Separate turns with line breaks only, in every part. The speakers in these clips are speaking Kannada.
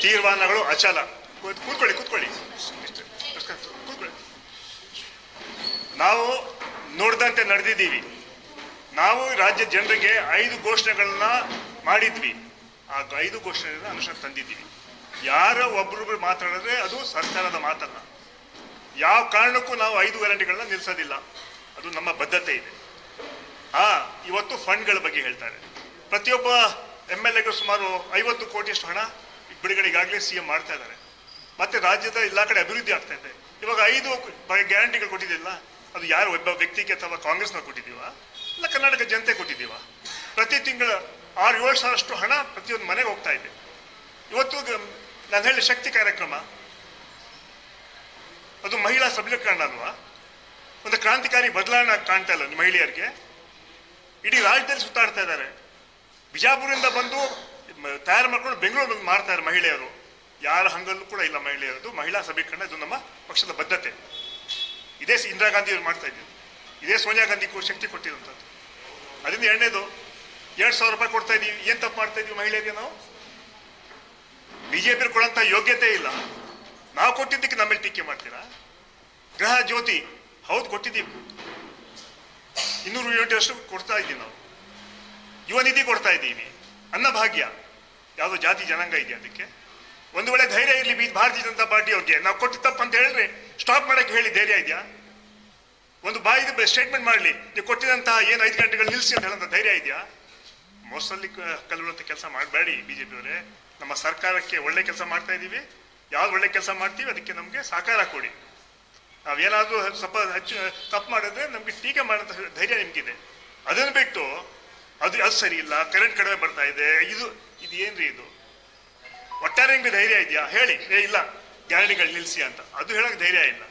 ತೀರ್ಮಾನಗಳು ಅಚಲ. ಕೂತ್- ಕೂತ್ಕೊಳ್ಳಿ ಕೂತ್ಕೊಳ್ಳಿ. ಕೂತ್ಕೊಳ್ಳಿ. ನಾವು ನೋಡ್ದಂತೆ ನಡೆದಿದ್ದೀವಿ. ನಾವು ರಾಜ್ಯ ಜನರಿಗೆ ಐದು ಘೋಷಣೆಗಳನ್ನ ಮಾಡಿದ್ವಿ. ಆ ಐದು ಘೋಷಣೆಗಳನ್ನ ಅನುಷ್ಠಾನ ತಂದಿದ್ದೀವಿ. ಯಾರ ಒಬ್ರೊಬ್ರು ಮಾತಾಡಿದ್ರೆ ಅದು ಸರ್ಕಾರದ ಮಾತಲ್ಲ ಯಾವ ಕಾರಣಕ್ಕೂ ನಾವು ಐದು ಗ್ಯಾರಂಟಿಗಳನ್ನ ನಿಲ್ಲಿಸೋದಿಲ್ಲ. ಅದು ನಮ್ಮ ಬದ್ಧತೆ ಇದೆ. ಹಾ, ಇವತ್ತು ಫಂಡ್ಗಳ ಬಗ್ಗೆ ಹೇಳ್ತಾರೆ. ಪ್ರತಿಯೊಬ್ಬ ಎಂ ಎಲ್ ಎಗೂ ಸುಮಾರು ಐವತ್ತು ಕೋಟಿಯಷ್ಟು ಹಣ ಬಿಡುಗಡೆ ಈಗಾಗಲೇ ಸಿ ಎಂ ಮಾಡ್ತಾ ಇದ್ದಾರೆ. ಮತ್ತೆ ರಾಜ್ಯದ ಎಲ್ಲ ಕಡೆ ಅಭಿವೃದ್ಧಿ ಆಗ್ತಾ ಇದೆ. ಇವಾಗ ಐದು ಗ್ಯಾರಂಟಿಗಳು ಕೊಟ್ಟಿದ್ದಿಲ್ಲ ಅದು ಯಾರು ಒಬ್ಬ ವ್ಯಕ್ತಿಗೆ ಅಥವಾ ಕಾಂಗ್ರೆಸ್ನ ಕೊಟ್ಟಿದ್ದೀವ? ಇಲ್ಲ ಕರ್ನಾಟಕ ಜನತೆ ಕೊಟ್ಟಿದ್ದೀವ? ಪ್ರತಿ ತಿಂಗಳ ಆರು, ಏಳು ಸಾವಿರಷ್ಟು ಹಣ ಪ್ರತಿಯೊಂದು ಮನೆಗೆ ಹೋಗ್ತಾ ಇದೆ. ಇವತ್ತು ನಾನು ಹೇಳಿದ ಶಕ್ತಿ ಕಾರ್ಯಕ್ರಮ, ಅದು ಮಹಿಳಾ ಸಬಲೀಕರಣ ಅಲ್ವಾ? ಒಂದು ಕ್ರಾಂತಿಕಾರಿ ಬದಲಾವಣೆ ಕಾಣ್ತಾ ಇಲ್ಲ ಮಹಿಳೆಯರಿಗೆ. ಇಡೀ ರಾಜ್ಯದಲ್ಲಿ ಸುತ್ತಾಡ್ತಾ ಇದ್ದಾರೆ. ಬಿಜಾಪುರದಿಂದ ಬಂದು ತಯಾರು ಮಾಡ್ಕೊಂಡು ಬೆಂಗಳೂರು ಬಂದು ಮಾಡ್ತಾರೆ ಮಹಿಳೆಯರು. ಯಾರ ಹಂಗಲ್ಲೂ ಕೂಡ ಇಲ್ಲ ಮಹಿಳೆಯರದು ಮಹಿಳಾ ಸಬಲೀಕರಣ ಇದು ನಮ್ಮ ಪಕ್ಷದ ಬದ್ಧತೆ. ಇದೇ ಇಂದಿರಾ ಗಾಂಧಿ ಅವರು ಮಾಡ್ತಾ ಇದ್ದೀವಿ ಇದೇ ಸೋನಿಯಾ ಗಾಂಧಿ ಶಕ್ತಿ ಕೊಟ್ಟಿರುವಂಥದ್ದು. ಅದರಿಂದ ಎರಡನೇದು, ಎರಡು ಸಾವಿರ ರೂಪಾಯಿ ಕೊಡ್ತಾ ಇದೀವಿ ಏನು ತಪ್ಪು ಮಾಡ್ತಾ ಇದೀವಿ ಮಹಿಳೆಯರಿಗೆ ನಾವು? ಬಿಜೆಪಿ ಕೊಡೋಂಥ ಯೋಗ್ಯತೆ ಇಲ್ಲ. ನಾವು ಕೊಟ್ಟಿದ್ದಕ್ಕೆ ನಮ್ಮಲ್ಲಿ ಟೀಕೆ ಮಾಡ್ತೀರಾ? ಗೃಹ ಜ್ಯೋತಿ, ಹೌದು ಕೊಟ್ಟಿದ್ದೀವಿ. ಇನ್ನೂರು ಯೂನಿಟ್ ಅಷ್ಟು ಕೊಡ್ತಾ ಇದ್ದೀವಿ ನಾವು. ಯುವ ನಿಧಿ ಕೊಡ್ತಾ ಇದ್ದೀವಿ. ಅನ್ನಭಾಗ್ಯ. ಯಾವುದೋ ಜಾತಿ ಜನಾಂಗ ಇದೆ ಅದಕ್ಕೆ. ಒಂದು ವೇಳೆ ಧೈರ್ಯ ಇರಲಿ ಬಿ ಭಾರತೀಯ ಜನತಾ ಪಾರ್ಟಿ ಅವ್ರಿಗೆ, ನಾವು ಕೊಟ್ಟು ಅಂತ ಹೇಳಿದ್ರೆ ಸ್ಟಾಪ್ ಮಾಡೋಕ್ಕೆ ಹೇಳಿ, ಧೈರ್ಯ ಇದೆಯಾ? ಒಂದು ಬಾಯಿದ ಸ್ಟೇಟ್ಮೆಂಟ್ ಮಾಡಲಿ, ನೀವು ಕೊಟ್ಟಿದಂತಹ ಏನು ಐದು ಗಂಟೆಗಳು ನಿಲ್ಲಿಸಿ ಅಂತ ಹೇಳೋಂಥ ಧೈರ್ಯ ಇದೆಯಾ? ಮೋಸಲ್ಲಿ ಕಲ್ಬಿಡುವಂಥ ಕೆಲಸ ಮಾಡಬೇಡಿ ಬಿ ಜೆ ಪಿಯವರೇ ನಮ್ಮ ಸರ್ಕಾರಕ್ಕೆ ಒಳ್ಳೆ ಕೆಲಸ ಮಾಡ್ತಾ ಇದ್ದೀವಿ ಯಾವ್ದು ಒಳ್ಳೆ ಕೆಲಸ ಮಾಡ್ತೀವಿ ಅದಕ್ಕೆ ನಮಗೆ ಸಹಕಾರ ಕೊಡಿ. ನಾವೇನಾದ್ರೂ ಸ್ವಲ್ಪ ಹೆಚ್ಚು ತಪ್ಪು ಮಾಡಿದ್ರೆ ನಮಗೆ ಟೀಕೆ ಮಾಡೋಂಥ ಧೈರ್ಯ ನಿಮ್ಗಿದೆ. ಅದನ್ನು ಬಿಟ್ಟು, ಅದು ಅದು ಸರಿ ಇಲ್ಲ ಕರೆಂಟ್ ಕಡಿಮೆ ಬರ್ತಾ ಇದೆ. ಇದು ಇದು ಏನ್ರಿ ಇದು? ಒಟ್ಟಾರೆ ನಿಮ್ಗೆ ಧೈರ್ಯ ಇದೆಯಾ? ಹೇಳಿ. ಏ, ಇಲ್ಲ. ಗ್ಯಾರಂಟಿಗಳು ನಿಲ್ಲಿಸಿ ಅಂತ. ಅದು ಹೇಳಕ್ ಧೈರ್ಯ ಇಲ್ಲ.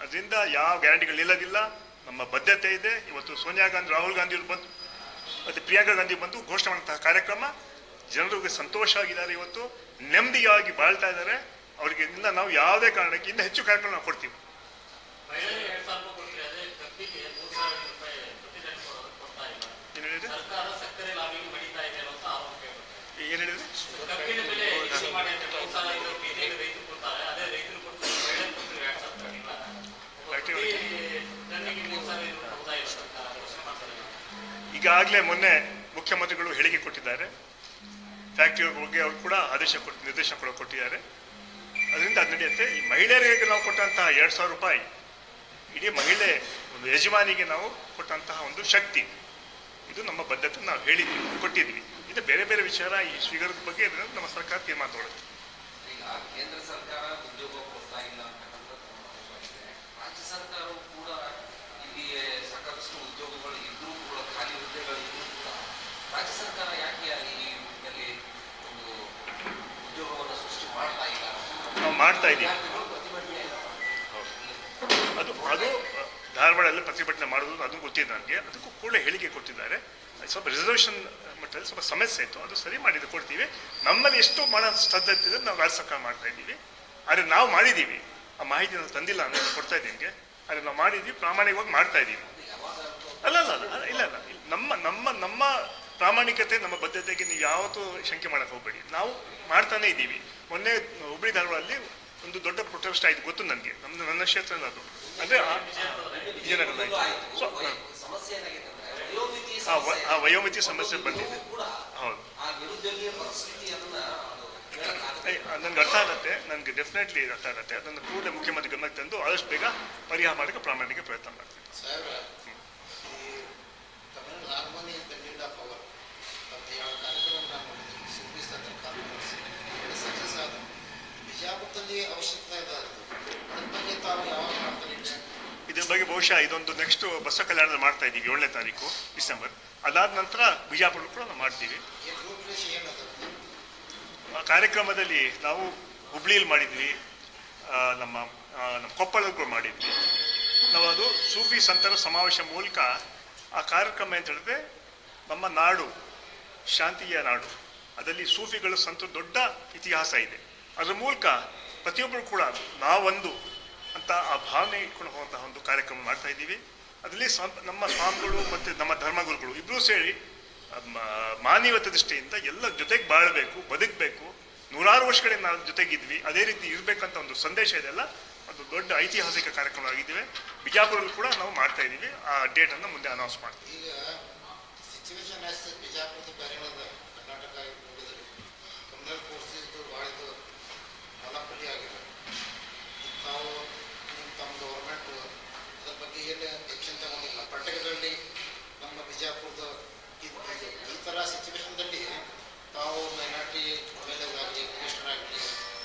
ಅದರಿಂದ ಯಾವ ಗ್ಯಾರಂಟಿಗಳು ನಿಲ್ಲೋದಿಲ್ಲ. ನಮ್ಮ ಬದ್ಧತೆ ಇದೆ. ಇವತ್ತು ಸೋನಿಯಾ ಗಾಂಧಿ, ರಾಹುಲ್ ಗಾಂಧಿ ಬಂದು, ಮತ್ತೆ ಪ್ರಿಯಾಂಕಾ ಗಾಂಧಿ ಬಂದು ಘೋಷಣೆ ಮಾಡುವಂತಹ ಕಾರ್ಯಕ್ರಮ, ಜನರಿಗೆ ಸಂತೋಷ ಆಗಿದ್ದಾರೆ ಇವತ್ತು. ನೆಮ್ಮದಿಯಾಗಿ ಬಾಳ್ತಾ ಇದ್ದಾರೆ. ಅವರಿಗೆ ನಾವು ಯಾವುದೇ ಕಾರಣಕ್ಕೆ ಇನ್ನೂ ಹೆಚ್ಚು ಕಾರ್ಯಕ್ರಮ ನಾವು ಕೊಡ್ತೀವಿ
ಮಹಿಳೆಯರಿಗೆ ಎರಡ್ ಸಾವಿರ ರೂಪಾಯಿ ಕೊಡ್ತೀರಿ ಅದೇ ಕಬ್ಬಿಗೆ ಮೂರ್ ಸಾವಿರ ರೂಪಾಯಿ ಪ್ರತಿದಿನ ಕೊಡೋದು ಕೊಡ್ತಾ ಇಲ್ಲ
ಏನು ಹೇಳಿದ್ರೆ
ಸರ್ಕಾರ ಸಕ್ಕರೆ ಲಾಬಿಗೆ ಮಡಿತಾ ಇದೆ ಅನ್ನೋ ಆರೋಪ ಕೇಳ್ಬರ್ತದೆ.
ಏನು ಹೇಳಿದ್ರೆ
ಕಬ್ಬಿನ ಬೆಲೆ ಹೆಚ್ಚು ಮಾಡಿ ಅಂತ ಮೂರ್ ಸಾವಿರ ಐದು ರೂಪಾಯಿ ಇದೀಗ ರೈತರು ಕೊಡ್ತಾರೆ ಅದೇ ರೈತರು ಕೊಡ್ತಾರೆ ಮಹಿಳೆಯರು ಕೊಡ್ತಾರೆ ಎರಡ್ ಸಾವಿರ ರೂಪಾಯಿ ಇಲ್ಲ.
Factory
ಪ್ರತಿ ಟನ್ನಿಗೆ ಮೂರ್ ಸಾವಿರ ಐದು ರೂಪಾಯಿ ಕೊಡ್ತಾ ಇಲ್ಲ ಸರ್ಕಾರ ಘೋಷಣೆ ಮಾಡ್ತಾರೆ
ಈಗಾಗಲೇ ಮೊನ್ನೆ ಮುಖ್ಯಮಂತ್ರಿಗಳು ಹೇಳಿಕೆ ಕೊಟ್ಟಿದ್ದಾರೆ. ಫ್ಯಾಕ್ಟ್ರಿ ಬಗ್ಗೆ ಅವರು ಕೂಡ ಆದೇಶ ಕೊಟ್ಟು ನಿರ್ದೇಶನ ಕೂಡ ಕೊಟ್ಟಿದ್ದಾರೆ. ಅದರಿಂದ ಅದು ನಡೆಯುತ್ತೆ. ಈ ಮಹಿಳೆಯರಿಗೆ ನಾವು ಕೊಟ್ಟಂತಹ ಎರಡು ಸಾವಿರ ರೂಪಾಯಿ, ಇಡೀ ಮಹಿಳೆ ಒಂದು ಯಜಮಾನಿಗೆ ನಾವು ಕೊಟ್ಟಂತಹ ಒಂದು ಶಕ್ತಿ. ಇದು ನಮ್ಮ ಬದ್ಧತೆ ನಾವು ಹೇಳಿದ್ವಿ, ಕೊಟ್ಟಿದ್ವಿ. ಇದು ಬೇರೆ ಬೇರೆ ವಿಚಾರ ಈ ಸ್ವೀಕಾರದ ಬಗ್ಗೆ ನಮ್ಮ ಸರ್ಕಾರ ತೀರ್ಮಾನ ತಗೊಳುತ್ತೆ
ಈಗ ಕೇಂದ್ರ ಸರ್ಕಾರ ಉದ್ಯೋಗ ಕೊಡ್ತಾ ಇಲ್ಲ ಅಂತಕ್ಕಂಥದ್ದು ನಮ್ಮ ಆರೋಪ ಇದೆ. ರಾಜ್ಯ ಸರ್ಕಾರವು ಕೂಡ ಇಲ್ಲಿ ಸಾಕಷ್ಟು ಉದ್ಯೋಗಗಳು ಇದ್ರೂ ಕೂಡ ಖಾಲಿ ಹುದ್ದೆಗಳಿದ್ರೂ ಕೂಡ ರಾಜ್ಯ ಸರ್ಕಾರ ಯಾಕೆ ಈ ನಿಟ್ಟಿನಲ್ಲಿ ಒಂದು ಉದ್ಯೋಗವನ್ನು ಸೃಷ್ಟಿ ಮಾಡ್ತಾ ಇಲ್ಲ
ನಾವು ಮಾಡ್ತಾ ಇದ್ದೀವಿ ಅದು ಅದು ಧಾರವಾಡದಲ್ಲಿ ಪ್ರತಿಭಟನೆ ಮಾಡೋದು, ಅದು ಗೊತ್ತಿದೆ ನನಗೆ. ಅದಕ್ಕೂ ಕೂಡ ಹೇಳಿಕೆ ಕೊಟ್ಟಿದ್ದಾರೆ. ಸ್ವಲ್ಪ ರಿಸರ್ವೇಷನ್ ಮಟ್ಟದಲ್ಲಿ ಸ್ವಲ್ಪ ಸಮಸ್ಯೆ ಇತ್ತು. ಅದು ಸರಿ ಮಾಡಿದ್ದು ಕೊಡ್ತೀವಿ. ನಮ್ಮಲ್ಲಿ ಎಷ್ಟು ಮಾಡೋ ಸಾಧ್ಯತೆ ಇದೆ ನಾವು ರಾಜ್ಯ ಸರ್ಕಾರ ಮಾಡ್ತಾ ಇದ್ದೀವಿ. ಆದರೆ ನಾವು ಮಾಡಿದ್ದೀವಿ. ಆ ಮಾಹಿತಿ ನಾನು ತಂದಿಲ್ಲ ಅನ್ನೋದು ಕೊಡ್ತಾ ಇದ್ದೀನಿ ನಿಮಗೆ. ಆದರೆ ನಾವು ಮಾಡಿದ್ದೀವಿ, ಪ್ರಾಮಾಣಿಕವಾಗಿ ಮಾಡ್ತಾ ಇದ್ದೀವಿ. ಅಲ್ಲ ಅಲ್ಲ ಅಲ್ಲ ಇಲ್ಲ ಅಲ್ಲ. ನಮ್ಮ ನಮ್ಮ ನಮ್ಮ ಪ್ರಾಮಾಣಿಕತೆ, ನಮ್ಮ ಬದ್ಧತೆಗೆ ನೀವು ಯಾವತ್ತೂ ಶಂಕೆ ಮಾಡೋಕ್ಕೆ ಹೋಗಬೇಡಿ. ನಾವು ಮಾಡ್ತಾನೆ ಇದ್ದೀವಿ. ಮೊನ್ನೆ ಹುಬ್ಬಳ್ಳಿ ಧಾರವಾಡಲ್ಲಿ ಒಂದು ದೊಡ್ಡ ಪ್ರೊಟೆಸ್ಟ್ ಆಯ್ತು ಗೊತ್ತು ನನಗೆ. ನಮ್ದು ನನ್ನ ಕ್ಷೇತ್ರ ಅದು ಅಂದ್ರೆ ವಿಜಯನಗರ ಸೊ, ಆ ವಯೋಮಿತಿ ಸಮಸ್ಯೆ ಬಂದಿದೆ. ಹೌದು. ನನಗೆ ಅರ್ಥ ಆಗುತ್ತೆ. ನನಗೆ ಡೆಫಿನೆಟ್ಲಿ ಅರ್ಥ ಆಗುತ್ತೆ. ಅದನ್ನು ಕೂಡಲೇ ಮುಖ್ಯಮಂತ್ರಿ ಗಮನಕ್ಕೆ ತಂದು ಆದಷ್ಟು ಬೇಗ ಪರಿಹಾರ ಮಾಡಕ್ಕೆ ಪ್ರಾಮಾಣಿಕ ಪ್ರಯತ್ನ ಮಾಡ್ತೀನಿ
ಸಾಹೇಬ್ರ ಈ ತಮಿಳು ಹಾರ್ಮೋನಿ ಅಂತ ನೀಡ್ ಆಫ್ ಅವರ್ ಅಂತ ಯಾವ ಕಾರ್ಯಕ್ರಮ ನಾವು ಮಾಡಿದ್ವಿ ಸಿಂಪಿಸ್ತಂತ್ರ ಕಾನ್ಫರೆನ್ಸ್ ಇದು ಸಕ್ಸಸ್ ಆದ ಬಿಜಾಪುರದಲ್ಲಿ ಅವಶ್ಯಕತೆ ಇದೆ ಅದು ಅದ್ರ ಬಗ್ಗೆ ತಾವು ಯಾವಾಗ ಮಾಡ್ತಾರೆ ಈಗ?
ಬಗ್ಗೆ ಬಹುಶಃ ಇದೊಂದು ನೆಕ್ಸ್ಟ್ ಬಸವ ಕಲ್ಯಾಣದಲ್ಲಿ ಮಾಡ್ತಾ ಇದ್ದೀವಿ ಏಳನೇ ತಾರೀಕು, ಡಿಸೆಂಬರ್. ಅದಾದ ನಂತರ ಬಿಜಾಪುರ ಕೂಡ ನಾವು ಮಾಡ್ತೀವಿ. ಆ ಕಾರ್ಯಕ್ರಮದಲ್ಲಿ ನಾವು ಹುಬ್ಳಿಯಲ್ಲಿ ಮಾಡಿದ್ವಿ ನಮ್ಮ ನಮ್ಮ ಕೊಪ್ಪಳ ಕೂಡ ಮಾಡಿದ್ವಿ. ನಾವು ಅದು ಸೂಫಿ ಸಂತರ ಸಮಾವೇಶ ಮೂಲಕ ಆ ಕಾರ್ಯಕ್ರಮ ಅಂತ ಹೇಳಿದ್ರೆ, ನಮ್ಮ ನಾಡು, ಶಾಂತಿಯ ನಾಡು ಅದರಲ್ಲಿ ಸೂಫಿಗಳ ಸಂತ ದೊಡ್ಡ ಇತಿಹಾಸ ಇದೆ. ಅದರ ಮೂಲಕ ಪ್ರತಿಯೊಬ್ಬರು ಕೂಡ ನಾವೊಂದು ಆ ಭಾವನೆ ಇಟ್ಕೊಂಡು ಒಂದು ಕಾರ್ಯಕ್ರಮ ಮಾಡ್ತಾ ಇದ್ದೀವಿ. ಅದರಲ್ಲಿ ನಮ್ಮ ಸ್ವಾಮಿಗಳು ಮತ್ತು ನಮ್ಮ ಧರ್ಮಗುರುಗಳು ಇಬ್ಬರೂ ಸೇರಿ ಮಾನವೀಯತೆ ದೃಷ್ಟಿಯಿಂದ ಎಲ್ಲ ಜೊತೆಗೆ ಬಾಳಬೇಕು, ಬದುಕಬೇಕು. ನೂರಾರು ವರ್ಷಗಳಿಂದ ನಾವು ಜೊತೆಗಿದ್ವಿ. ಅದೇ ರೀತಿ ಇರಬೇಕಂತ ಒಂದು ಸಂದೇಶ ಇದೆಲ್ಲ ಅದು ದೊಡ್ಡ ಐತಿಹಾಸಿಕ ಕಾರ್ಯಕ್ರಮ ಆಗಿದ್ದೇವೆ ಬಿಜಾಪುರಲ್ಲಿ ಕೂಡ ನಾವು ಮಾಡ್ತಾ ಇದ್ದೀವಿ. ಆ ಡೇಟನ್ನು ಮುಂದೆ ಅನೌನ್ಸ್ ಮಾಡ್ತೀವಿ
ಈಗ ಸಿಚುವೇಶನ್ ಆಸ್ ಬಿಜಾಪುರದ ಬೇರೆ ಅದ ಕರ್ನಾಟಕ ನೋಡಿದ್ರೆ ಕಮ್ಯುನಲ್ ಫೋರ್ಸಸ್ ಭಾಳ ಇದು ಮೊನಪಲಿ ಆಗಿದೆ ಈಗ ತಾವು ನಿಮ್ಮ ತಮ್ಮ ಗೌರ್ಮೆಂಟ್ ಅದ್ರ ಬಗ್ಗೆ ಏನು ಆಕ್ಷನ್ ತಗೊಂಡಿಲ್ಲ ಪರ್ಟಿಕ್ಯುಲರ್ಲಿ ನಮ್ಮ ಬಿಜಾಪುರದ ಇದು- ಇದು- ಈ ಥರ ಸಿಚುವೇಶನ್ದಲ್ಲಿ ತಾವು ಮೈನಾರಿಟಿ ಆಗಲಿ ಮಿನಿಸ್ಟರ್ ಆಗಲಿ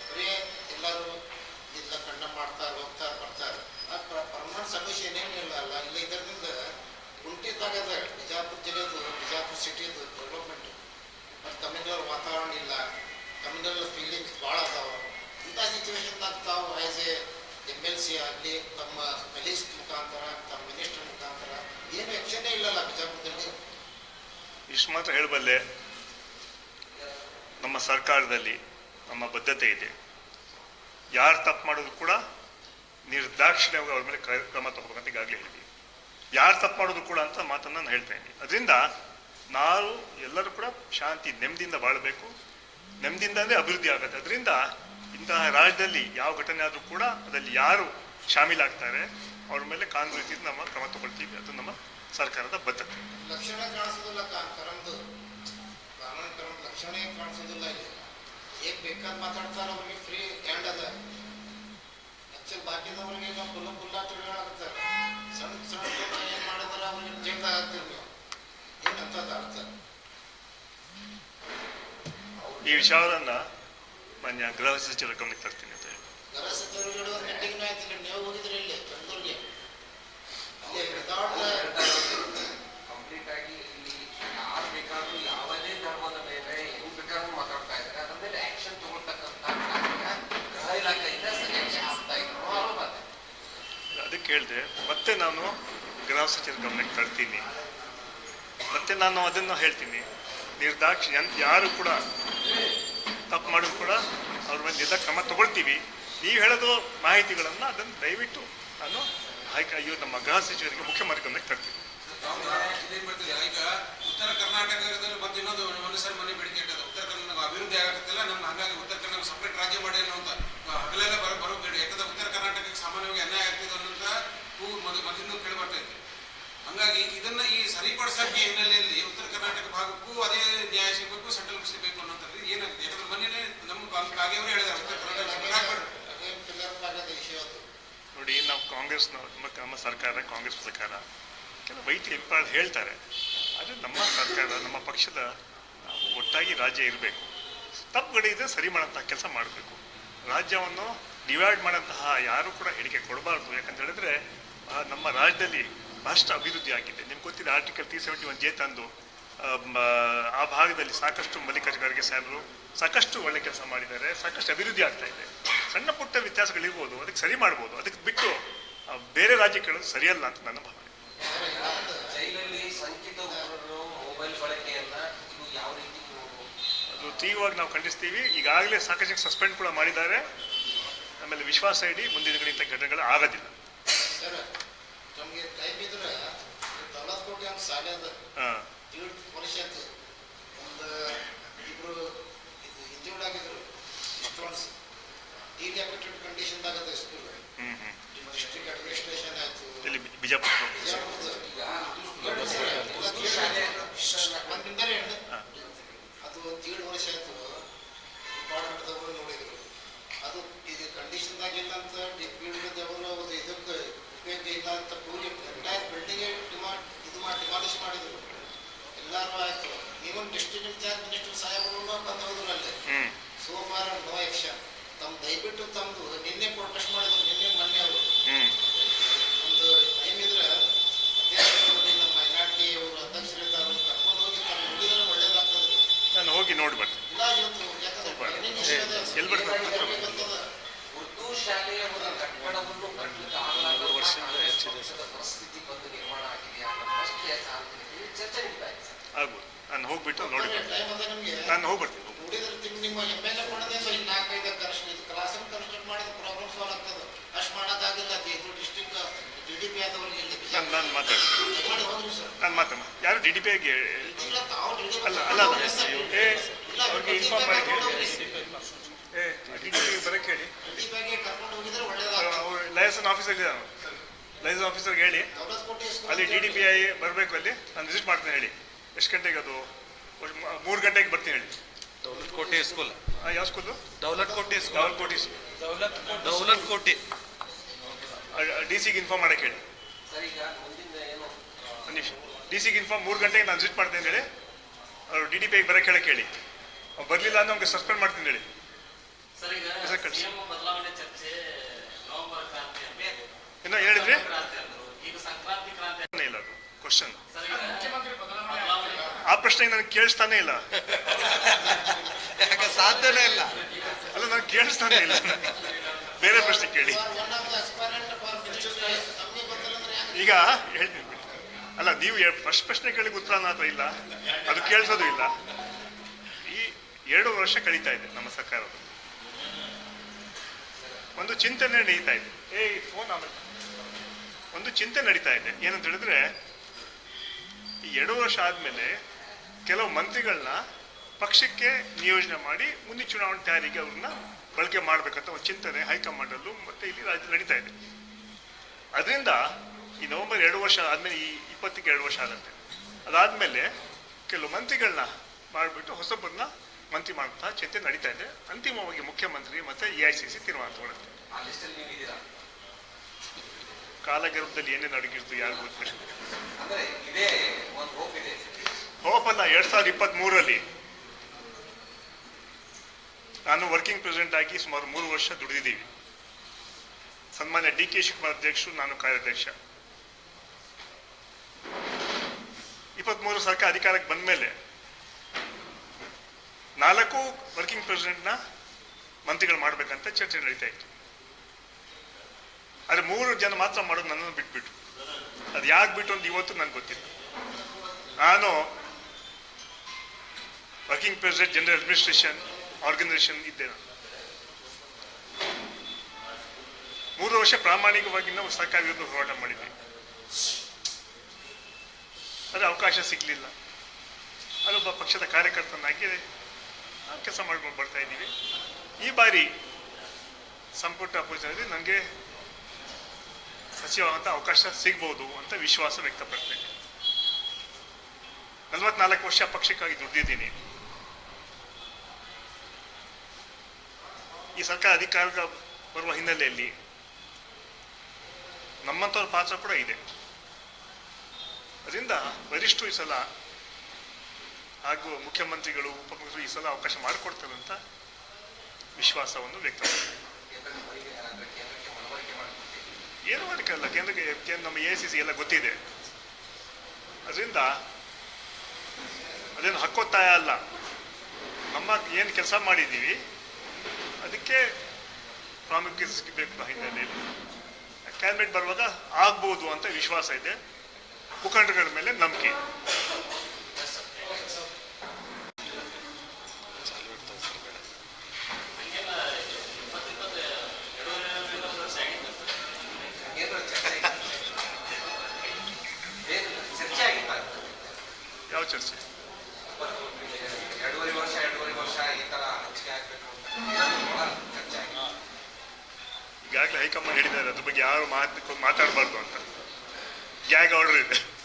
ಬರೀ ಎಲ್ಲರೂ ಇಲ್ಲ ಕಂಡಮ್ ಮಾಡ್ತಾರೆ ಹೋಗ್ತಾರೆ ಬರ್ತಾರೆ ಆ ಪರ್ಮನೆಂಟ್ ಸೊಲ್ಯೂಷನ್ ಏನಿಲ್ಲ ಅಲ್ಲ ಇಲ್ಲ ಇದರಿಂದ ಕುಂಠಿತಾಗದ ಬಿಜಾಪುರ ಜಿಲ್ಲೆದು ಬಿಜಾಪುರ ಸಿಟಿದು ಡೆವಲಪ್ಮೆಂಟ್ ಮತ್ತು ಕಮ್ಯುನಲ್ ವಾತಾವರಣ ಇಲ್ಲ ಕಮ್ಯುನಲ್ ಫೀಲಿಂಗ್ಸ್ ಭಾಳ ಅದಾವ ಇಂಥ ಸಿಚುವೇಶನ್ದಾಗ ತಾವು as a M L C ಆಗಲಿ ತಮ್ಮ ಕಲೀಸ್ ಮುಖಾಂತರ ತಮ್ಮ ಮಿನಿಸ್ಟರ್ ಮುಖಾಂತರ ಏನು ಆ್ಯಕ್ಷನ್ನೇ ಇಲ್ಲಲ್ಲ ಬಿಜಾಪುರದಲ್ಲಿ
ಇಷ್ಟು ಮಾತ್ರ ಹೇಳಬಲ್ಲೆ, ನಮ್ಮ ಸರ್ಕಾರದಲ್ಲಿ ನಮ್ಮ ಬದ್ಧತೆ ಇದೆ. ಯಾರು ತಪ್ಪು ಮಾಡೋದು ಕೂಡ ನಿರ್ದಾಕ್ಷಿಣ್ಯವಾಗಿ ಅವ್ರ ಮೇಲೆ ಕ್ರಮ ತಗೋಬೇಕಂತ ಈಗಾಗಲೇ ಹೇಳಿದ್ವಿ. ಯಾರು ತಪ್ಪು ಮಾಡೋದು ಕೂಡ ಅಂತ ಮಾತನ್ನು ನಾನು ಹೇಳ್ತಾ ಇದ್ದೀನಿ. ಅದರಿಂದ ನಾವು ಎಲ್ಲರೂ ಕೂಡ ಶಾಂತಿ, ನೆಮ್ಮದಿಯಿಂದ ಬಾಳಬೇಕು. ನೆಮ್ಮದಿಯಿಂದ ಅಭಿವೃದ್ಧಿ ಆಗುತ್ತೆ. ಅದರಿಂದ ಇಂತಹ ರಾಜ್ಯದಲ್ಲಿ ಯಾವ ಘಟನೆ ಆದರೂ ಕೂಡ ಅದರಲ್ಲಿ ಯಾರು ಶಾಮೀಲಾಗ್ತಾರೆ ಅವ್ರ ಮೇಲೆ ಕಾನೂನು ರೀತಿಯಿಂದ ನಮ್ಮ ಕ್ರಮ ತಗೊಳ್ತೀವಿ. ಅದು ನಮ್ಮ ಸರ್ಕಾರದ ಬದ್ಧತೆ.
ಲಕ್ಷಣ ಕಾಣಿಸೋದಿಲ್ಲ ಕಾ- ಕರಂದು ಕಾನೂನು ಕರಂದು ಲಕ್ಷಣ ಕಾಣಿಸೋದಿಲ್ಲ ಇಲ್ಲಿ. ಏನ್ ಬೇಕಾದ್ ಮಾತಾಡ್ತಾರೆ ಅವ್ರಿಗೆ ಫ್ರೀ ಹ್ಯಾಂಡ್ ಅದ. ಆಕ್ಚುಲ್ ಬಾಕಿದವ್ರಿಗೆ ನಾವು ಫುಲ್ಲ ಫುಲ್ಲ ತಿಳ್ಕೊಳಕತ್ತಾರೆ ಸಣ್ಣ ಏನ್ ಮಾಡಿದಾರೆ ಅವ್ರಿಗೆ ಜೇಲ್ದಾಗ ಹಾಕ್ತಿರ್ಲಿ ಏನಂತದ ಅರ್ಥ?
ಈ ವಿಚಾರವನ್ನ ಮಾನ್ಯ ಗೃಹ ಸಚಿವರ ಗಮನಕ್ಕೆ ತರ್ತೀನಿ ಅಂತ ಹೇಳಿ
ಗೃಹ ಸಚಿವರು ಹೇಳುವ ಮೀಟಿಂಗ್ ಆಯ್ತಿಲ್ಲ ನೀವು ಹೋಗಿದ್ರಿ ಇಲ್ಲಿ ಬೆಂಗಳೂರಿಗೆ ಅಲ್ಲಿ ವಿತೌಟ್
ಕಂಪ್ಲೀಟ್ ಆಗಿ ಇಲ್ಲಿ ಯಾರು ಬೇಕಾದ್ರೂ ಯಾವುದೇ ಧರ್ಮದ ಮೇಲೆ ಹೆಂಗ್ ಬೇಕಾದ್ರೂ ಮಾತಾಡ್ತಾ ಇದ್ದಾರೆ ಅದ್ರ ಮೇಲೆ ಆಕ್ಷನ್ ತಗೊಳ್ತಕ್ಕಂಥ ಕಾರ್ಯ ಗೃಹ ಇಲಾಖೆಯಿಂದ ಸರಿಯಾಗಿ ಆಗ್ತಾ ಇದ್ರು ಆರೋಪ ಇದೆ.
ಹೇಳಿದೆ ಮತ್ತೆ ನಾನು ಗೃಹ ಸಚಿವರ ಗಮನಕ್ಕೆ ತರ್ತೀನಿ. ಮತ್ತೆ ನಾನು ಅದನ್ನು ಹೇಳ್ತೀನಿ. ನಿರ್ದಾಕ್ಷಿ ಅಂತ ಯಾರು ಕೂಡ ತಪ್ಪು ಮಾಡಿದ್ರು ಕೂಡ ಅವ್ರ ಮೇಲೆ ನಿರ್ಧಾರ ಕ್ರಮ ತಗೊಳ್ತೀವಿ. ನೀವು ಹೇಳೋದು ಮಾಹಿತಿಗಳನ್ನು ಅದನ್ನು ದಯವಿಟ್ಟು ನಾನು ಆಯ್ಕೆ ಅಯ್ಯೋ ನಮ್ಮ ಗೃಹ ಸಚಿವರಿಗೆ ಮುಖ್ಯಮಂತ್ರಿ ಗಮನಕ್ಕೆ ತರ್ತೀನಿ.
ಉತ್ತರ ಕರ್ನಾಟಕದಲ್ಲಿ ಮತ್ತೆ ಇನ್ನೊಂದು ಸರಿ ಮನೆ ಬೇಡಿಕೆ ಉತ್ತರ ಕರ್ನಾಟಕ ಅಭಿವೃದ್ಧಿ ಆಗುತ್ತೆ ನಮ್ಮ ಹಂಗಾಗಿ ಉತ್ತರ ಕರ್ನಾಟಕ ಸಪ್ರೇಟ್ ರಾಜ್ಯ ಮಾಡಿ ಅನ್ನೋಂತ ಹಗಲೆಲ್ಲ ಬರ, ಬರೋ ಬೇಡ. ಯಾಕಂದ್ರೆ ಉತ್ತರ ಕರ್ನಾಟಕಕ್ಕೆ ಸಾಮಾನ್ಯವಾಗಿ ಅನ್ಯಾಯ ಆಗ್ತಿದೆ ಅನ್ನೋಂತ ಹೂ ಮೊದಲು ಮೊದಲಿಂದ ಕೇಳಿ ಬರ್ತಾ ಇತ್ತು. ಹಂಗಾಗಿ ಇದನ್ನ ಈ ಸರಿಪಡಿಸಕ್ಕೆ ಹಿನ್ನೆಲೆಯಲ್ಲಿ ಉತ್ತರ ಕರ್ನಾಟಕ ಭಾಗಕ್ಕೂ ಅದೇ ನ್ಯಾಯ ಸಿಗಬೇಕು, ಸೆಂಟ್ರಲ್ ಸಿಗಬೇಕು ಅನ್ನೋಂಥದ್ದು ಏನಾಗುತ್ತೆ? ಯಾಕಂದ್ರೆ ಮೊನ್ನೆ ನಮ್ಮ ಕಾಗೆಯವರು ಹೇಳಿದ್ದಾರೆ, ಉತ್ತರ ಕರ್ನಾಟಕ
ನೋಡಿ, ನಾವು ಕಾಂಗ್ರೆಸ್ ನಮ್ಮ ನಮ್ಮ ಸರ್ಕಾರ ಕಾಂಗ್ರೆಸ್ ಸರ್ಕಾರ ಕೆಲವು ವೈದ್ಯ ಹೇಳ್ತಾರೆ. ಆದರೆ ನಮ್ಮ ಸರ್ಕಾರ, ನಮ್ಮ ಪಕ್ಷದ ಒಟ್ಟಾಗಿ ರಾಜ್ಯ ಇರಬೇಕು. ತಪ್ಪುಗಳಿದ್ರೆ ಸರಿ ಮಾಡೋಂತಹ ಕೆಲಸ ಮಾಡಬೇಕು. ರಾಜ್ಯವನ್ನು ಡಿವೈಡ್ ಮಾಡೋಂತಹ ಯಾರು ಕೂಡ ಹೇಳಿಕೆ ಕೊಡಬಾರ್ದು. ಯಾಕಂತ ಹೇಳಿದ್ರೆ ನಮ್ಮ ರಾಜ್ಯದಲ್ಲಿ ಬಹಳಷ್ಟು ಅಭಿವೃದ್ಧಿ ಆಗಿದೆ. ನಿಮ್ಗೆ ಗೊತ್ತಿದೆ article three seventy one J ತಂದು ಆ, ಭಾಗದಲ್ಲಿ ಸಾಕಷ್ಟು ಮಲ್ಲಿಕಾರ್ಜುನ ಸಾಹೇಬರು ಸಾಕಷ್ಟು ಒಳ್ಳೆ ಕೆಲಸ ಮಾಡಿದ್ದಾರೆ ಸಾಕಷ್ಟು ಅಭಿವೃದ್ಧಿ ಆಗ್ತಾ ಇದೆ. ಸಣ್ಣ ಪುಟ್ಟ ವ್ಯತ್ಯಾಸಗಳಿರ್ಬೋದು ಅದಕ್ಕೆ ಸರಿ ಮಾಡ್ಬೋದು. ಅದಕ್ಕೆ ಬಿಟ್ಟು ಬೇರೆ ರಾಜ್ಯಕ್ಕೆ ಸರಿಯಲ್ಲ ಅಂತ ನನ್ನ ಭಾವನೆ
ಆದರೆ ಇನ್ನೊಂದು
ಜೈಲಲ್ಲಿ ಶಂಕಿತ ಉಗ್ರರು ಮೊಬೈಲ್ ಬಳಕೆಯನ್ನ ಇದು ಯಾವ ರೀತಿ ನೀವು
ಅದು ತೀವ್ರವಾಗಿ ನಾವು ಖಂಡಿಸ್ತೀವಿ. ಈಗಾಗಲೇ ಸಾಕಷ್ಟು ಸಸ್ಪೆಂಡ್ ಕೂಡ ಮಾಡಿದ್ದಾರೆ. ಆಮೇಲೆ ವಿಶ್ವಾಸ ಇಡಿ ಮುಂದಿನ ದಿನಗಳಿಂದ ಘಟನೆಗಳು ಆಗೋದಿಲ್ಲ.
ಸರ್ ನಮಗೆ ಟೈಮ್ ಇದ್ರೆ ನಲವತ್ತು ಕೋಟಿ ಅಂತ ಸಾಲ ಅದ.
ಹಾಂ. ಇಲ್ಲಿ ಬಿಜಾಪುರ.
ಶಾಲೆ
ಒಂದು ಏಳು ವರ್ಷ ಆಯ್ತು ಡಿಪಾರ್ಟ್ಮೆಂಟ್ದವರು ನೋಡಿದ್ರು. ಅದು ಇದು ಕಂಡೀಷನ್ದಾಗ ಇಲ್ಲ ಅಂತ ಡಿಪ್ಯೂಟಿದವರು ಅದು ಇದಕ್ಕೆ ಉಪಯೋಗ ಇಲ್ಲ ಅಂತ ಪೂರಿ ಎಂಟೈರ್ ಬಿಲ್ಡಿಂಗ್ ಡಿಮಾಂಡ್ ಇದು ಮಾಡಿ ಡಿಮಾಲಿಷ್ ಮಾಡಿದ್ರು. ಎಲ್ಲರೂ ಆಯ್ತು. ಈವನ್ ಡಿಸ್ಟ್ರಿಕ್ಟ್ ಇನ್ಚಾರ್ಜ್ ಮಿನಿಸ್ಟರ್ ಸಾಹೇಬರು ಬಂದು ಹೋದ್ರು ಅಲ್ಲಿ ಸೋ ಫಾರ್ ನೋ ಆಕ್ಷನ್ ತಮ್ಮ ದಯವಿಟ್ಟು ತಮ್ಮದು ನಿನ್ನೆ ಪ್ರೊಟೆಸ್ಟ್ ಮಾಡಿದ್ರು ನಿನ್ನೆ ಮೊನ್ನೆ ಅವರು
ಹ್ಞೂ
ಒಂದು ಟೈಮ್ ಇದ್ರೆ ಅಧ್ಯಕ್ಷರಲ್ಲಿ ನಮ್ಮ ಮೈನಾರಿಟಿ ಅವರು ಅಧ್ಯಕ್ಷರಿದ್ದಾರೆ ಅವ್ರನ್ನ ಕರ್ಕೊಂಡು ಹೋಗಿ ತಾವು ನೋಡಿದ್ರೆ ಒಳ್ಳೇದಾಗ್ತದೆ
ನಾನು ಹೋಗಿ ನೋಡಿ ಬರ್ತೀನಿ. ಎಲ್ಲಿ?
ಉರ್ದು ಶಾಲೆಯ ಒಂದು ಕಟ್ಟಡವನ್ನು ಕಟ್ಟಲಿಕ್ಕೆ ಪಕ್ಷದ ಪರಿಸ್ಥಿತಿ ಬಂದು ನಿರ್ಮಾಣ ಆಗಿದೆ ಅನ್ನೋ ಪ್ರಶ್ನೆಯ ಸಾರ್ವಜನಿಕರಿಗೆ ಚರ್ಚೆ ನಡೀತಾ ಇದೆ ಸರ್.
ಆಗ್ಬೋದು. ನಾನು ಹೋಗ್ಬಿಟ್ಟು ನೋಡಿ ಬರ್ತೀನಿ ನಾನು ಹೋಗ್ಬಿಡ್ತೀನಿ
ನೋಡಿದ್ರೆ ನಿಮ್ಮ ಎಂ ಎಲ್ ಎ ಮಾಡೋದೇ ಸೊ ಇನ್ನು ನಾಲ್ಕೈದು ಕರೆಕ್ಷನ್ ಇದು ಕನ್ಸ್ಟ್ರಕ್ಟ್ ಮಾಡಿದ ಪ್ರಾಬ್ಲಮ್ ಸಾಲ್ವ್ ಆಗ್ತದೆ. ಅಷ್ಟು ಮಾಡೋದಾಗಿಲ್ಲ ಇದು ಡಿಸ್ಟ್ರಿಕ್ಟ್
ನಾನು ನಾನು ಮಾತಾಡ್ತೀನಿ ನಾನು ಮಾತಾಡ ಯಾರು ಡಿ ಡಿ ಪಿ ಆಗಿ ಅಲ್ಲ ಅಲ್ಲ ಅಲ್ಲ. ಏ ಅವ್ರಿಗೆ ಇನ್ಫಾರ್ಮ್ ಮಾಡಿ ಏ ಡಿ ಡಿ ಪಿಗೆ ಬರೋಕ್ಕೆ ಹೇಳಿ.
ಲೈಸನ್ ಆಫೀಸಲ್ಲಿ ನಾನು ಲೈಸನ್ಸ್ ಆಫೀಸರ್ಗೆ ಹೇಳಿ.
ಅಲ್ಲಿ ಡಿ ಡಿ ಪಿ ಐ ಬರಬೇಕು ಅಲ್ಲಿ. ನಾನು ವಿಸಿಟ್ ಮಾಡ್ತೀನಿ ಹೇಳಿ. ಎಷ್ಟು ಗಂಟೆಗೆ ಅದು? ಮೂರು ಗಂಟೆಗೆ ಬರ್ತೀನಿ ಹೇಳಿ.
ದೌಲತ್ ಕೋಟೆ ಸ್ಕೂಲ್
ಯಾವ ಸ್ಕೂಲು
ದೌಲತ್ ಕೋಟೆ ಸ್ಕೂಲ್
ದೌಲತ್ ಕೋಟೆ
ದೌಲತ್ ಕೋಟೆ
ಡಿ ಸಿಗೆ ಇನ್ಫಾರ್ಮ್ ಮಾಡಕ್ಕೆ ಹೇಳಿ
ಸರ್ ಈಗ ಮುಂದಿನ ಏನು
ಒಂದು ನಿಮಿಷ. ಡಿ ಸಿಗೆ ಇನ್ಫಾರ್ಮ್ ಮೂರು ಗಂಟೆಗೆ ನಾನು ವಿಸಿಟ್ ಮಾಡ್ತೀನಿ ಹೇಳಿ ಅವರು ಡಿ ಡಿ ಪಿಗೆ ಬರಕ್ಕೆ ಹೇಳಕ್ಕೆ ಹೇಳಿ ಅವ್ರು ಬರಲಿಲ್ಲ ಅಂದ್ರೆ ಅವ್ರಿಗೆ ಸಸ್ಪೆಂಡ್ ಮಾಡ್ತೀನಿ ಹೇಳಿ.
ಸರ್ ಈಗ
ಹೆಸರು ಕಳಿಸಿ.
ಬದಲಾವಣೆ ಚರ್ಚೆ ನವೆಂಬರ್ ಕ್ರಾಂತಿ ಅಂತ
ಇನ್ನೂ ಹೇಳಿದ್ರಿ? ಇಲ್ಲ ಅದು ಕ್ವಶನ್
ಸರ್ ಈಗ ಬದಲಾವಣೆ
ಆ ಪ್ರಶ್ನೆ ನನಗೆ ಕೇಳಿಸ್ತಾನೆ ಇಲ್ಲ.
ಸಾಧ್ಯನೇ ಇಲ್ಲ?
ಅಲ್ಲ ನಾನು ಕೇಳಿಸ್ತಾನೆ ಇಲ್ಲ. ಬೇರೆ ಪ್ರಶ್ನೆ ಕೇಳಿ
one of the aspirant for minister ನಮಗೆ ಗೊತ್ತಿಲ್ಲ ಅಂದ್ರೆ ಹೆಂಗೆ?
ಈಗ ಹೇಳ್ತೀನಿ. ಅಲ್ಲ, ನೀವು ಫಸ್ಟ್ ಪ್ರಶ್ನೆ ಕೇಳಿಗೆ ಉತ್ತರ ನನ್ನ ಇಲ್ಲ. ಅದು ಕೇಳಿಸೋದು ಇಲ್ಲ. ಈ ಎರಡು ವರ್ಷ ಕಳೀತಾ ಇದೆ ನಮ್ಮ ಸರ್ಕಾರ ಒಂದು ಚಿಂತನೆ ನಡೀತಾ ಇದೆ. ಏ ಫೋನ್ ಆಮೇಲೆ. ಒಂದು ಚಿಂತೆ ನಡೀತಾ ಇದೆ. ಏನಂತ ಹೇಳಿದ್ರೆ, ಈ ಎರಡು ವರ್ಷ ಆದ್ಮೇಲೆ ಕೆಲವು ಮಂತ್ರಿಗಳನ್ನ ಪಕ್ಷಕ್ಕೆ ನಿಯೋಜನೆ ಮಾಡಿ ಮುಂದಿನ ಚುನಾವಣೆ ತಯಾರಿಗೆ ಅವ್ರನ್ನ ಬಳಕೆ ಮಾಡ್ಬೇಕಂತ ಒಂದು ಚಿಂತನೆ ಹೈಕಮಾಂಡಲ್ಲೂ ಮತ್ತೆ ಇಲ್ಲಿ ನಡೀತಾ ಇದೆ. ಅದರಿಂದ ಈ ನವೆಂಬರ್ ಎರಡು ವರ್ಷ ಆದ್ಮೇಲೆ ಈ ಇಪ್ಪತ್ತಕ್ಕೆ ಎರಡು ವರ್ಷ ಆಗುತ್ತೆ. ಅದಾದ್ಮೇಲೆ ಕೆಲವು ಮಂತ್ರಿಗಳನ್ನ ಮಾಡಿಬಿಟ್ಟು ಹೊಸಬ್ಬರನ್ನ ಮಂತ್ರಿ ಮಾಡುವಂತಹ ಚಿಂತೆ ನಡೀತಾ ಇದೆ. ಅಂತಿಮವಾಗಿ ಮುಖ್ಯಮಂತ್ರಿ ಮತ್ತೆ ಎ ಐ ಸಿ ಸಿ ತೀರ್ಮಾನ ತಗೊಳುತ್ತೆ. ಕಾಲಗರ್ಭದಲ್ಲಿ ಏನೇ ಅಡಗಿರ್ತು ಯಾರಿಗೂ
ಇದೆ
ಹೋಪಲ್ಲ ಎರಡ್ ಸಾವಿರದ ಇಪ್ಪತ್ತ್ ಮೂರರಲ್ಲಿ ನಾನು ವರ್ಕಿಂಗ್ ಪ್ರೆಸಿಡೆಂಟ್ ಆಗಿ ಸುಮಾರು ಮೂರು ವರ್ಷ ದುಡಿದಿದ್ದೀವಿ. ಸನ್ಮಾನ್ಯ ಡಿ ಕೆ ಶಿವಕುಮಾರ್ ಅಧ್ಯಕ್ಷರು ನಾನು ಕಾರ್ಯಾಧ್ಯಕ್ಷ. ಇಪ್ಪತ್ಮೂರು ಸರ್ಕಾರ ಅಧಿಕಾರಕ್ಕೆ ಬಂದ ಮೇಲೆ ನಾಲ್ಕು ವರ್ಕಿಂಗ್ ಪ್ರೆಸಿಡೆಂಟ್ನ ಮಂತ್ರಿಗಳು ಮಾಡಬೇಕಂತ ಚರ್ಚೆ ನಡೀತಾ ಇತ್ತು. ಆದರೆ ಮೂರು ಜನ ಮಾತ್ರ ಮಾಡೋದು ನನ್ನನ್ನು ಬಿಟ್ಬಿಟ್ಟು ಅದು ಯಾಕೆ ಬಿಟ್ಟು ಅಂತ ಇವತ್ತು ನನಗೆ ಗೊತ್ತಿಲ್ಲ. ನಾನು working president general administration organisation ಇದ್ದೆ ನಾನು. ಮೂರು ವರ್ಷ ಪ್ರಾಮಾಣಿಕವಾಗಿ ನಾವು ಸರ್ಕಾರ ವಿರುದ್ಧ ಹೋರಾಟ ಮಾಡಿದ್ವಿ ಆದರೆ ಅವಕಾಶ ಸಿಗಲಿಲ್ಲ. ಅದೊಬ್ಬ ಪಕ್ಷದ ಕಾರ್ಯಕರ್ತನಾಗಿ ಕೆಲಸ ಮಾಡ್ಕೊಂಡು ಬರ್ತಾ ಇದ್ದೀವಿ. ಈ ಬಾರಿ ಸಂಪುಟ ಪೂಜೆಯಲ್ಲಿ ನನಗೆ ಸಚಿವ ಅಂತ ಅವಕಾಶ ಸಿಗ್ಬೋದು ಅಂತ ವಿಶ್ವಾಸ ವ್ಯಕ್ತಪಡ್ತೇನೆ ನಲವತ್ನಾಲ್ಕು ವರ್ಷ ಪಕ್ಷಕ್ಕಾಗಿ ದುಡ್ಡಿದ್ದೀನಿ ಈ ಸರ್ಕಾರ ಅಧಿಕಾರಕ್ಕೆ ಬರುವ ಹಿನ್ನೆಲೆಯಲ್ಲಿ ನಮ್ಮಂಥವ್ರ ಪಾತ್ರ ಕೂಡ ಇದೆ. ಅದರಿಂದ ವರಿಷ್ಠರು ಈ ಸಲ ಹಾಗೂ ಮುಖ್ಯಮಂತ್ರಿಗಳು ಉಪಮುಖ್ಯಮಂತ್ರಿ ಈ ಸಲ ಅವಕಾಶ ಮಾಡಿಕೊಡ್ತೇವೆ ಅಂತ ವಿಶ್ವಾಸವನ್ನು ವ್ಯಕ್ತಪಡಿಸಿದೆ ಏನು ಮಾಡಕ್ಕಲ್ಲ ಕೇಂದ್ರಕ್ಕೆ ನಮ್ಮ ಎ ಸಿ ಸಿ ಎಲ್ಲ ಗೊತ್ತಿದೆ. ಅದರಿಂದ ಅದೇನು ಹಕ್ಕೊತ್ತಾಯ ಅಲ್ಲ. ನಮ್ಮ ಏನು ಕೆಲಸ ಮಾಡಿದ್ದೀವಿ, ಅದಕ್ಕೆ ಪ್ರಾಮುಖ್ಯತೆ ಸಿಗಬೇಕು ಹಿನ್ನೆಲೆಯಲ್ಲಿ. ಕ್ಯಾಬಿನೆಟ್ ಬರುವಾಗ ಆಗ್ಬೋದು ಅಂತ ವಿಶ್ವಾಸ ಇದೆ. ಮುಖಂಡಗಳ ಮೇಲೆ ನಂಬಿಕೆ. ಯಾವ ಈಗಾಗಲೇ ಹೈಕಮಾಂಡ್ ಹೇಳಿದ್ದಾರೆ ಅದ್ರ ಬಗ್ಗೆ ಯಾರು ಮಾತು ಮಾತಾಡಬಾರ್ದು ಅಂತ. gag on
it.